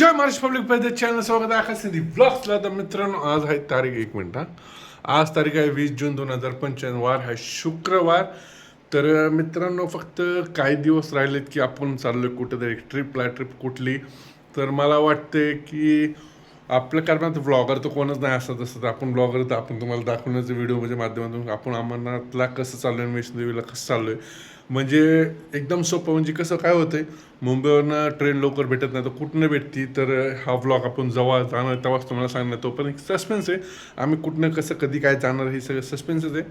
Maharashtra public पद्धत channel स्वागत आहे. आकाश सिंधी ब्लॉग्सला. तर मित्रांनो आज आहे तारीख एक मिनिट हा. आज तारीख आहे वीस जून दोन हजार पंच्याण्णव. वार आहे शुक्रवार. तर मित्रांनो फक्त काही दिवस राहिलेत की आपण चाललोय कुठेतरी ट्रिपला ट्रिप कुठली? तर मला वाटते की आपलं कारण व्लॉगर तर कोणच नाही असं तसं. तर आपण व्लॉगर तर आपण तुम्हाला दाखवण्याचं व्हिडिओच्या म्हणजे माध्यमातून आपण अमरनाथला कसं चाललोय वैष्णोदेवीला कसं चाललोय. म्हणजे एकदम सोपं म्हणजे कसं काय होतं आहे मुंबईवरनं ट्रेन लवकर भेटत नाही तर कुठनं भेटती? तर हा व्लॉग आपण जेव्हा जाणार तेव्हाच तुम्हाला सांगणार. तो पण एक सस्पेन्स आहे. आम्ही कुठनं कसं कधी काय जाणार हे सगळं सस्पेन्सच आहे.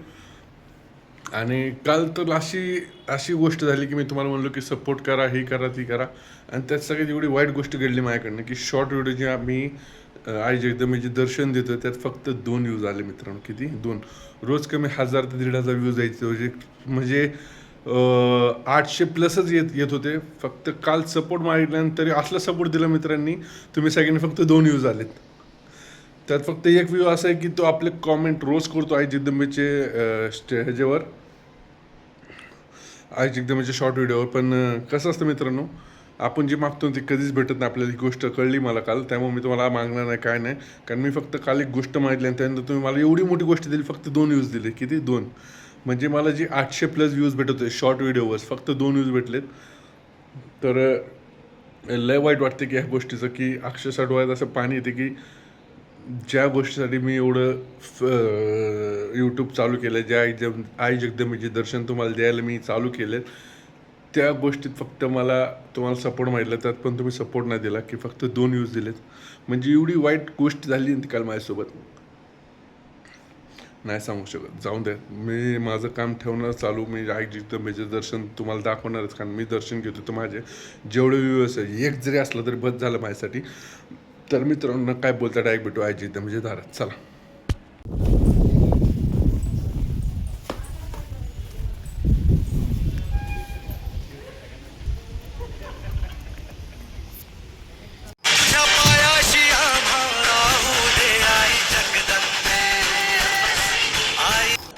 आणि काल तर अशी अशी गोष्ट झाली की मी तुम्हाला म्हणलो की सपोर्ट करा हे करा ती करा. आणि त्यात सगळ्यात एवढी वाईट गोष्ट घडली माझ्याकडनं की शॉर्ट व्हिडिओ जे आम्ही आई जगदंबेचे दर्शन देतो त्यात फक्त दोन व्ह्यूज आले मित्रांनो. किती? दोन. रोज कमी हजार ते दीड हजार व्ह्यूज यायचे. म्हणजे म्हणजे आठशे प्लसच येत येत होते. फक्त काल सपोर्ट मागितल्यानंतर तरी असला सपोर्ट दिला मित्रांनी तुम्ही सगळ्यांनी फक्त दोन व्ह्यूज आलेत. त्यात फक्त एक व्ह्यू असा आहे की तो आपले कॉमेंट रोज करतो आई जगदंबेचे स्टे ह्याच्यावर. आई जगदंबेच्या शॉर्ट व्हिडिओवर पण कसं असतं मित्रांनो आपण जे मागतो ते कधीच भेटत नाही. आपल्याला ही गोष्ट कळली मला काल. त्यामुळे मी तुम्हाला मागणार नाही काय नाही. कारण मी फक्त काल एक गोष्ट मागितली आणि त्यानंतर तुम्ही मला एवढी मोठी गोष्ट दिली फक्त दोन व्ह्यूज दिले. किती? दोन. म्हणजे मला जी आठशे प्लस व्ह्यूज भेटत होते शॉर्ट व्हिडिओवर फक्त दोन व्ह्यूज भेटलेत. तर लय वाईट वाटते की ह्या गोष्टीचं की अक्षरशः डोळ्यात असं पाणी येते की ज्या गोष्टीसाठी मी एवढं यूट्यूब चालू केलं ज्या आई जग आई जगदंबेचे दर्शन तुम्हाला द्यायला मी चालू केले त्या गोष्टीत फक्त मला तुम्हाला सपोर्ट मागितला त्यात पण तुम्ही सपोर्ट नाही दिला की फक्त दोन यूज दिलेत. म्हणजे एवढी वाईट गोष्ट झाली ती काल माझ्यासोबत. नाही सांगू शकत. जाऊन द्या. मी माझं काम ठेवणार चालू मी आई जगदंबेचे दर्शन तुम्हाला दाखवणारच कारण मी दर्शन घेतो तर माझे जेवढे व्ह्यू असेल एक जरी असलं तरी बस झालं माझ्यासाठी. तर मित्रांनो काय बोलता डायरेक्ट भेटू आय जगदंबेच्या दारात. चला.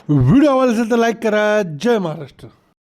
व्हिडिओ आवडला असेल तर लाईक करा. जय महाराष्ट्र.